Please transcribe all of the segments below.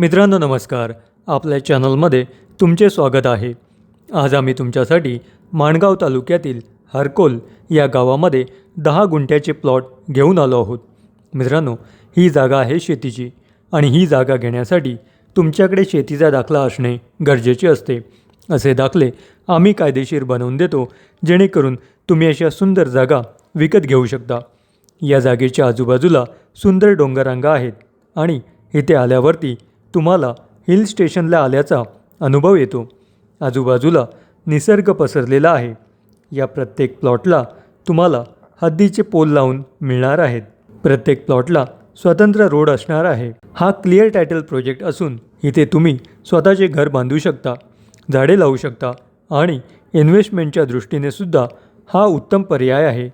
मित्रांनो नमस्कार. आपल्या चॅनलमध्ये तुमचे स्वागत आहे. आज आम्ही तुमच्यासाठी माणगाव तालुक्यातील हरकोल या गावामध्ये दहा गुंठ्याचे प्लॉट घेऊन आलो आहोत. मित्रांनो ही जागा आहे शेतीची आणि ही जागा घेण्यासाठी तुमच्याकडे शेतीचा दाखला असणे गरजेचे असते. असे दाखले आम्ही कायदेशीर बनवून देतो जेणेकरून तुम्ही अशा सुंदर जागा विकत घेऊ शकता. या जागेच्या आजूबाजूला सुंदर डोंगररांगा आहेत आणि इथे आल्यावरती तुम्हाला हिल स्टेशनला आल्याचा अनुभव येतो. आजूबाजूला निसर्ग पसरलेला आहे. या प्रत्येक प्लॉटला तुम्हाला हद्दीचे पोल लावून मिळणार आहेत. प्रत्येक प्लॉटला स्वतंत्र रोड असणार आहे. हा क्लिअर टायटल प्रोजेक्ट असून इथे तुम्ही स्वतःचे घर बांधू शकता झाडे लावू शकता आणि इन्व्हेस्टमेंटच्या दृष्टीने सुद्धा हा उत्तम पर्याय आहे.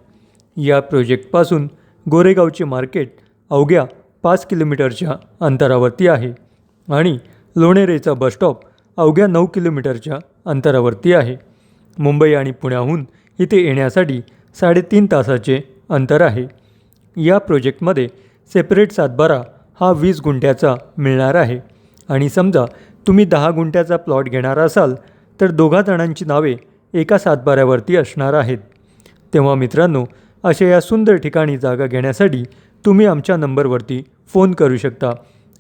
या प्रोजेक्टपासून गोरेगावचे मार्केट अवघ्या पाच किलोमीटरच्या अंतरावरती आहे. आणि लोणेरेचा बसस्टॉप अवघ्या नऊ किलोमीटरच्या अंतरावरती आहे. मुंबई आणि पुण्याहून इथे येण्यासाठी साडेतीन तासाचे अंतर आहे. या प्रोजेक्टमध्ये सेपरेट सातबारा हा वीस गुंठ्याचा मिळणार आहे. आणि समजा तुम्ही दहा गुंठ्याचा प्लॉट घेणार असाल तर दोघा जणांची नावे एका सातबाऱ्यावरती असणार आहेत. तेव्हा मित्रांनो अशा या सुंदर ठिकाणी जागा घेण्यासाठी तुम्ही आमच्या नंबरवरती फोन करू शकता.